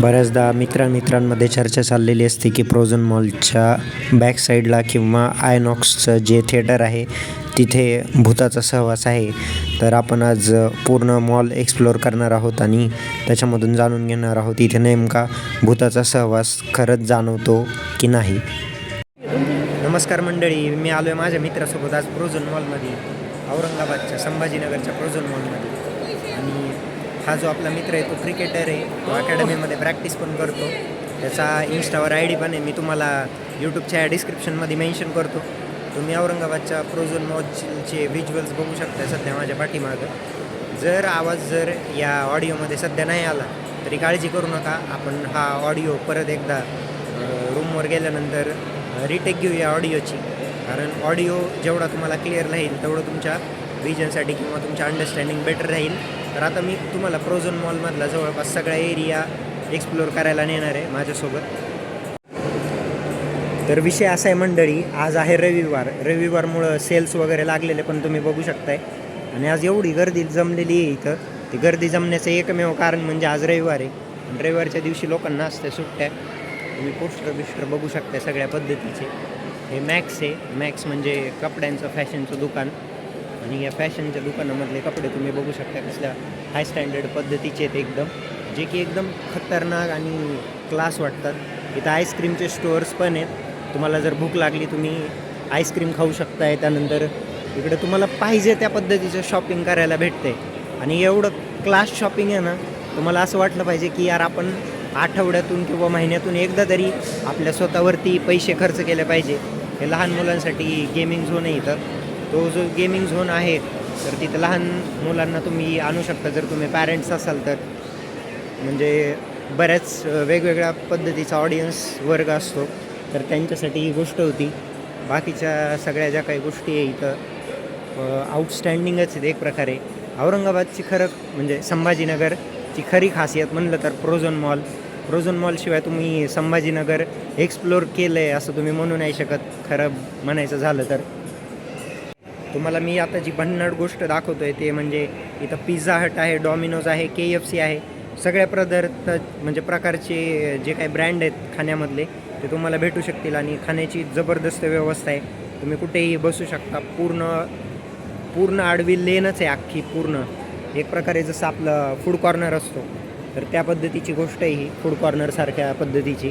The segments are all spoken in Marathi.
बऱ्याचदा मित्रांमित्रांमध्ये चर्चा चाललेली असते की प्रोझन मॉलच्या बॅक साईडला किंवा आयनॉक्सचं जे थिएटर आहे तिथे भूताचा सहवास आहे. तर आपण आज पूर्ण मॉल एक्सप्लोअर करणार आहोत आणि त्याच्यामधून जाणून घेणार आहोत इथे नेमका भूताचा सहवास खरंच जाणवतो की नाही. नमस्कार मंडळी मी आलो आहे माझ्या मित्रासोबत आज प्रोझन मॉलमध्ये औरंगाबादच्या संभाजीनगरच्या प्रोझन मॉलमध्ये आणि हा जो आपला मित्र आहे तो क्रिकेटर आहे. तो अकॅडमीमध्ये प्रॅक्टिस पण करतो. त्याचा इन्स्टावर आय डी पण आहे. मी तुम्हाला यूट्यूबच्या डिस्क्रिप्शनमध्ये मेन्शन करतो. तुम्ही औरंगाबादच्या फ्रोझन मॉलचे व्हिज्युअल्स बघू शकता सध्या माझ्या पाठीमागं. जर आवाज जर या ऑडिओमध्ये सध्या नाही आला तरी काळजी करू नका. आपण हा ऑडिओ परत एकदा रूमवर गेल्यानंतर रिटेक घेऊ या ऑडिओची कारण ऑडिओ जेवढा तुम्हाला क्लिअर राहील तेवढं तुमच्या विजनसाठी किंवा तुमच्या अंडरस्टँडिंग बेटर राहील. तर आता मी तुम्हाला प्रोझन मॉलमधला जवळपास सगळा एरिया एक्सप्लोअर करायला नेणार आहे माझ्यासोबत. तर विषय असा आहे मंडळी आज आहे रविवार. रविवारमुळं सेल्स वगैरे लागलेले पण तुम्ही बघू शकताय. आणि आज एवढी गर्दी जमलेली आहे इथं. ती गर्दी जमण्याचं एकमेव कारण म्हणजे आज रविवार आहे. रविवारच्या दिवशी लोकांना असते सुट्ट्या. तुम्ही पोस्टर बिस्टर बघू शकता सगळ्या पद्धतीचे. हे मॅक्स आहे. मॅक्स म्हणजे कपड्यांचं फॅशनचं दुकान. आणि या फॅशनच्या दुकानामधले कपडे तुम्ही बघू शकता कसल्या हाय स्टँडर्ड पद्धतीचे आहेत एकदम जे की एकदम खतरनाक आणि क्लास वाटतात. इथं आईस्क्रीमचे स्टोअर्स पण आहेत. तुम्हाला जर भूक लागली तुम्ही आईस्क्रीम खाऊ शकताय. त्यानंतर इकडे तुम्हाला पाहिजे त्या पद्धतीचं शॉपिंग करायला भेटते आणि एवढं क्लास शॉपिंग आहे ना तुम्हाला असं वाटलं पाहिजे की यार आपण आठवड्यातून किंवा महिन्यातून एकदा तरी आपल्या स्वतःवरती पैसे खर्च केले पाहिजे. हे लहान मुलांसाठी गेमिंग झोन आहे इथं. तो जो गेमिंग झोन आहे तर तिथं लहान मुलांना तुम्ही आणू शकता. जर तुम्ही पॅरेंट्स असाल तर. म्हणजे बऱ्याच वेगवेगळ्या पद्धतीचा ऑडियन्स वर्ग असतो. तर त्यांच्यासाठी ही गोष्ट होती. बाकीच्या सगळ्या ज्या काही गोष्टी आहे इथं आउटस्टँडिंगच आहेत एक प्रकारे. औरंगाबादची खरं म्हणजे संभाजीनगरची खरी खासियत म्हणलं तर प्रोझोन मॉल प्रोझोन मॉलशिवाय तुम्ही संभाजीनगर एक्सप्लोअर केलं आहे असं तुम्ही म्हणू नाही शकत. खरं म्हणायचं झालं तर. तुम्हाला मी आता जी भन्नड गोष्ट दाखवतो आहे ते म्हणजे इथं पिझ्झा हट आहे डॉमिनोज आहे के एफ सी आहे. सगळ्या पदार्थ म्हणजे प्रकारचे जे काही ब्रँड आहेत खाण्यामधले ते तुम्हाला भेटू शकतील आणि खाण्याची जबरदस्त व्यवस्था आहे. तुम्ही कुठेही बसू शकता. पूर्ण पूर्ण आडवी लेनच आहे अख्खी पूर्ण. एक प्रकारे जसं आपलं फूड कॉर्नर असतो तर त्या पद्धतीची गोष्ट आहे ही फूड कॉर्नरसारख्या पद्धतीची.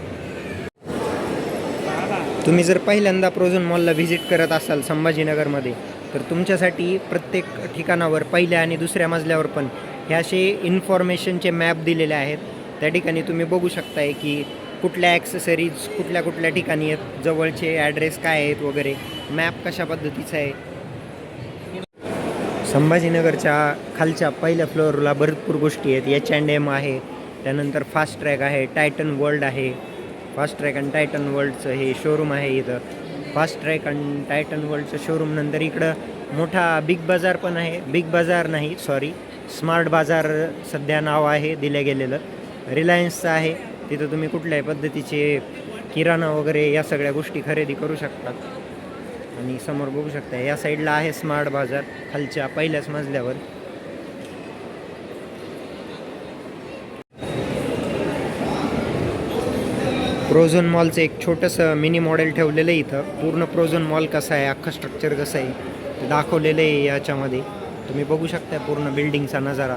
तुम्ही जर पहिल्यांदा प्रोझन मॉलला व्हिजिट करत असाल संभाजीनगरमध्ये तर तुमच्यासाठी प्रत्येक ठिकाणावर पहिल्या आणि दुसऱ्या मजल्यावर पण हे असे इन्फॉर्मेशनचे मॅप दिलेले आहेत. त्या ठिकाणी तुम्ही बघू शकताय की कुठल्या ॲक्सेसरीज कुठल्या कुठल्या ठिकाणी आहेत जवळचे ॲड्रेस काय आहेत वगैरे मॅप कशा पद्धतीचा आहे? संभाजीनगरच्या खालच्या पहिल्या फ्लोअरला भरपूर गोष्टी आहेत. एच अँड एम आहे त्यानंतर फास्ट ट्रॅक आहे टायटन वर्ल्ड आहे. फास्ट ट्रॅक आणि टायटन वर्ल्डचं हे शोरूम आहे इथं. फास्ट ट्रॅक आणि टायटन वर्ल्डचं शोरूम नंतर इकडं मोठा बिग बाजार पण आहे. बिग बाजार नाही सॉरी स्मार्ट बाजार सध्या नाव आहे दिलं गेलेलं. रिलायन्सचं आहे. तिथं तुम्ही कुठल्याही पद्धतीचे किराणा वगैरे या सगळ्या गोष्टी खरेदी करू शकतात आणि समोर बघू शकता या साईडला आहे स्मार्ट बाजार खालच्या पहिल्याच मजल्यावर. प्रोझोन मॉलचं एक छोटंसं मिनी मॉडेल ठेवलेलं आहे इथं. पूर्ण प्रोझोन मॉल कसं आहे अख्खं स्ट्रक्चर कसं आहे ते दाखवलेलं आहे याच्यामध्ये. तुम्ही बघू शकता पूर्ण बिल्डिंगचा नजारा.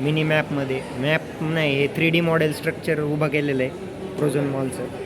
मिनी मॅपमध्ये मॅप नाही हे थ्री डी मॉडेल स्ट्रक्चर उभं केलेलं आहे प्रोझोन मॉलचं